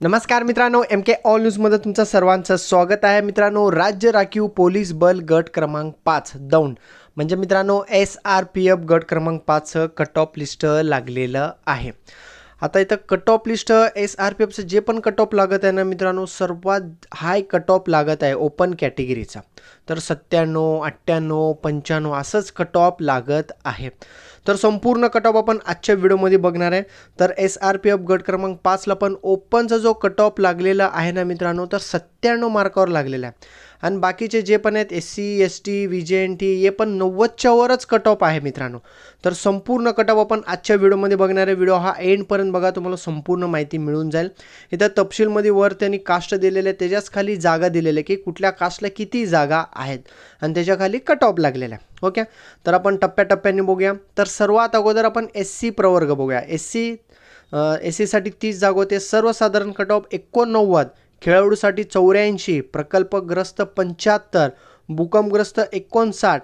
नमस्कार मित्रांनो एम के ऑल न्यूजमध्ये तुमचं सर्वांचं स्वागत आहे. मित्रांनो राज्य राखीव पोलीस बल गट क्रमांक पाच दौंड. म्हणजे मित्रांनो एस आर पी एफ गट क्रमांक पाचचं कट ऑफ लिस्ट लागलेलं आहे. आता इथं cut off list S R P एफचं जे पण कट ऑफ लागत आहे ना मित्रांनो सर्वात हाय कट ऑफ लागत आहे ओपन कॅटेगरीचा तर सत्त्याण्णव अठ्ठ्याण्णव पंच्याण्णव असंच कट ऑफ लागत आहे. तर संपूर्ण कट ऑफ आपण आजच्या व्हिडिओमध्ये बघणार आहे. तर एस आर पी एफ गट क्रमांक पाचला पण ओपनचा जो कट ऑफ लागलेला आहे ना मित्रांनो तर सत्त्याण्णव मार्कावर लागलेला आहे. आणि बाकीचे जे पण आहेत S C S T V J N T हे पण नव्वदच्या वरच कट ऑफ आहे मित्रांनो. तर संपूर्ण कट ऑफ आपण आजच्या व्हिडिओमध्ये बघणारे व्हिडिओ हा एंडपर्यंत बघा तुम्हाला संपूर्ण माहिती मिळून जाईल. इथं तपशीलमध्ये वर त्यांनी कास्ट दिलेले आहे त्याच्याच खाली जागा दिलेल्या आहे की कुठल्या कास्टला किती जागा आहेत आणि त्याच्याखाली कट ऑफ लागलेला आहे. ओके? तर आपण टप्प्याटप्प्याने बघूया. तर सर्वात अगोदर आपण एस सी प्रवर्ग बघूया. एस सी एस सीसाठी तीस जागा होते. सर्वसाधारण कट ऑफ एकोणनव्वद. खेळाडूसाठी चौऱ्याऐंशी प्रकल्पग्रस्त पंच्याहत्तर भूकंपग्रस्त एकोणसाठ.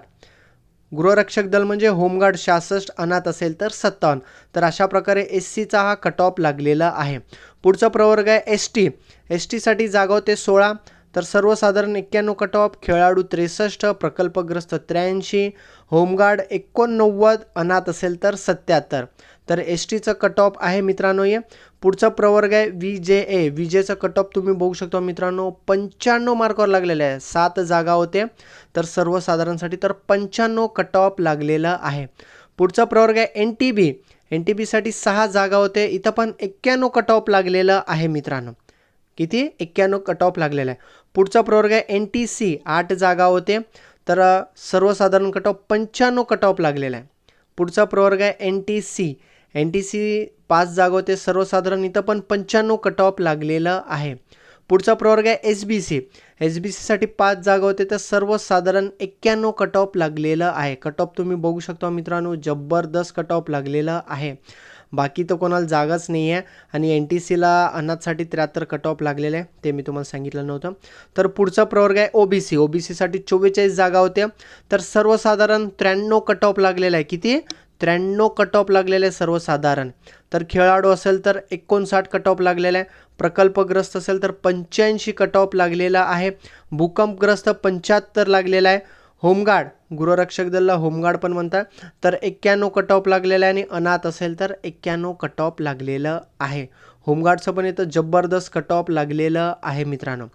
गृहरक्षक दल म्हणजे होमगार्ड सहासष्ट अनाथ असेल तर सत्तावन्न. तर अशा प्रकारे एस सीचा हा कट ऑफ लागलेला आहे. पुढचा प्रवर्ग आहे एस टी एस टीसाठी जागा होते सोळा तर सर्वसाधारण एक्क्याण्णव कट ऑफ खेळाडू त्रेसष्ट प्रकल्पग्रस्त त्र्याऐंशी होमगार्ड एकोणनव्वद अनाथ असेल तर सत्याहत्तर. तर एस टीचं कट ऑफ आहे मित्रांनो हे. पुढचा प्रवर्ग आहे वी जे ए विजेचं जेचं कट ऑफ तुम्ही बघू शकता मित्रांनो पंच्याण्णव मार्कावर लागलेलं आहे. सात जागा होते. तर सर्वसाधारणसाठी तर पंच्याण्णव कट ऑफ लागलेलं आहे. पुढचा प्रवर्ग आहे N T B. N T बीसाठी सहा जागा होते. इथं पण एक्क्याण्णव कट ऑफ लागलेलं आहे मित्रांनो. किती? एक्क्याण्णव कट ऑफ लागलेला आहे. पुढचा प्रवर्ग आहे एन टी सी आठ जागा होते. तर सर्वसाधारण कट ऑफ पंच्याण्णव कट ऑफ लागलेला आहे. पुढचा प्रवर्ग आहे N T C N T C पाच जागा होते. सर्वसाधारण इथं पण पंच्याण्णव कट ऑफ लागलेलं आहे. पुढचा प्रवर्ग आहे S B C S B सीसाठी पाच जागा होते. तर सर्वसाधारण एक्क्याण्णव कट ऑफ लागलेलं आहे. कट ऑफ तुम्ही बघू शकता मित्रांनो जबरदस्त कट ऑफ लागलेलं आहे. बाकी तर कोणाला जागाच नाही आहे आणि एन टी सीला अनाथसाठी त्र्याहत्तर कट ऑफ लागलेलं आहे. ते मी तुम्हाला सांगितलं नव्हतं. तर पुढचा प्रवर्ग आहे ओ बी सी ओ बी सीसाठी चव्वेचाळीस जागा होत्या. तर सर्वसाधारण त्र्याण्णव कट ऑफ लागलेला आहे. किती? त्र्याण्णव कट ऑफ लागलेले आहे सर्वसाधारण. तर खेळाडू असेल तर एकोणसाठ कट ऑफ लागलेला आहे. प्रकल्पग्रस्त असेल तर पंच्याऐंशी कट ऑफ लागलेला आहे. भूकंपग्रस्त पंच्याहत्तर लागलेला आहे. होमगार्ड गृहरक्षक दलला होमगार्ड पण म्हणतात. तर एक्क्याण्णव कट ऑफ लागलेलं आहे आणि अनाथ असेल तर एक्क्याण्णव कट ऑफ लागलेलं आहे. होमगार्डचं पण इथं जबरदस्त कट ऑफ लागलेलं आहे मित्रांनो.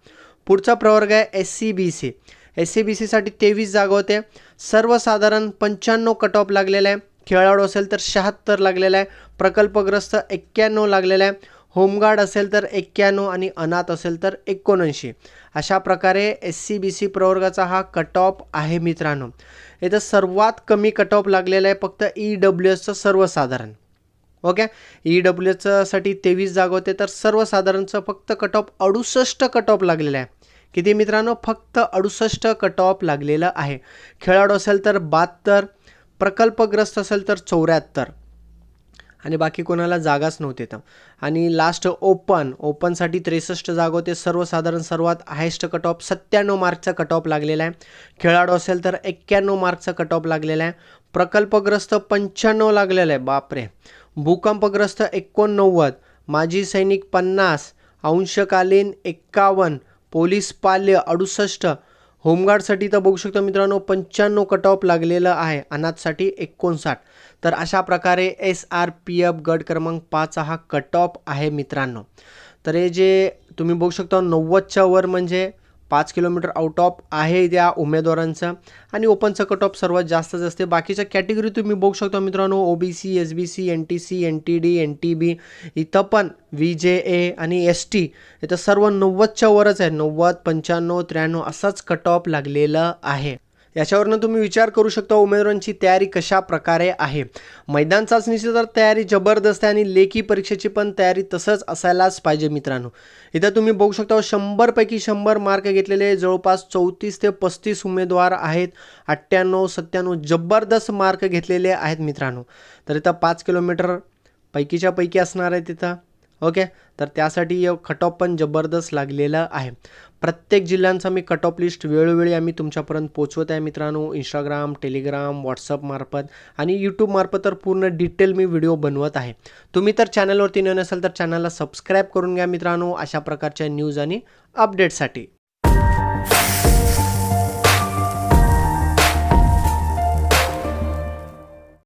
पुढचा प्रवर्ग आहे S C B C S C B सीसाठी तेवीस जागा होते. सर्वसाधारण पंच्याण्णव कट ऑफ लागलेलं आहे. खेळाडू असेल तर शहात्तर लागलेला आहे. प्रकल्पग्रस्त एक्क्याण्णव लागलेला आहे. होमगार्ड असेल तर एक्क्याण्णव आणि अनाथ असेल तर एकोणऐंशी. अशा प्रकारे एस सी बी सी प्रवर्गाचा हा कट ऑफ आहे मित्रांनो. इथं सर्वात कमी कट ऑफ लागलेला आहे फक्त ई डब्ल्यू एसचं सर्वसाधारण. ओके? ई डब्ल्यू एचसाठी तेवीस जागा होते तर सर्वसाधारणचं फक्त कट ऑफ अडुसष्ट कट ऑफ लागलेलं आहे. किती मित्रांनो? फक्त अडुसष्ट कट ऑफ लागलेलं आहे. खेळाडू असेल तर बहात्तर प्रकल्पग्रस्त असेल तर चौऱ्याहत्तर. आणि बाकी कोणाला जागाच नव्हते तर आणि लास्ट ओपन ओपनसाठी त्रेसष्ट जागा होते. सर्वसाधारण सर्वात हायेस्ट कट ऑफ सत्त्याण्णव मार्कचा कट ऑफ लागलेला आहे. खेळाडू असेल तर एक्क्याण्णव मार्कचा कट ऑफ लागलेला आहे. प्रकल्पग्रस्त पंच्याण्णव लागलेलं आहे. बापरे. भूकंपग्रस्त एकोणनव्वद माजी सैनिक पन्नास अंशकालीन एक्कावन्न पोलीस पाल्य अडुसष्ट होमगार्डसाठी तर बघू शकतो मित्रांनो पंच्याण्णव कट ऑफ लागलेलं आहे अनाथसाठी एकोणसाठ. तर अशा प्रकारे एस आर पी एफ गट क्रमांक पाच हा कट ऑफ आहे मित्रांनो. तर हे जे तुम्ही बघू शकता नव्वदच्या वर म्हणजे पाच किलोमीटर आउट ऑफ आहे त्या उमेदवारांचं. आणि ओपनचं कट ऑफ सर्वात जास्तच असते. बाकीच्या कॅटेगरी तुम्ही बघू शकता मित्रांनो O B C S B C N T C N T D N T B इथं पण व्ही जे ए आणि एस टी इथं सर्व नव्वदच्या वरच आहे. नव्वद पंच्याण्णव त्र्याण्णव असाच कट ऑफ लागलेलं आहे. याच्यावरनं तुम्ही विचार करू शकता उमेदवारांची तयारी कशा प्रकारे आहे. मैदान चाचणीची तर तयारी जबरदस्त आहे आणि लेखी परीक्षेची पण तयारी तसंच असायलाच पाहिजे मित्रांनो. इथं तुम्ही बघू शकता शंभरपैकी शंभर मार्क घेतलेले जवळपास चौतीस ते पस्तीस उमेदवार आहेत. अठ्ठ्याण्णव सत्त्याण्णव जबरदस्त मार्क घेतलेले आहेत मित्रांनो. तर इथं पाच किलोमीटर पैकीच्या पैकी असणार आहे तिथं. ओके? तर त्यासाठी कट ऑफ पण जबरदस्त लागलेलं आहे. प्रत्येक जिल्ह्यांचा मी कट ऑफ लिस्ट वेळोवेळी आम्ही तुमच्यापर्यंत पोचवत आहे मित्रांनो. इंस्टाग्राम टेलिग्राम व्हॉट्सअपमार्फत आणि यूट्यूबमार्फत तर पूर्ण डिटेल मी व्हिडिओ बनवत आहे. तुम्ही तर चॅनलवरती नवीन असाल तर चॅनलला सबस्क्राईब करून घ्या मित्रांनो. अशा प्रकारच्या न्यूज आणि अपडेटसाठी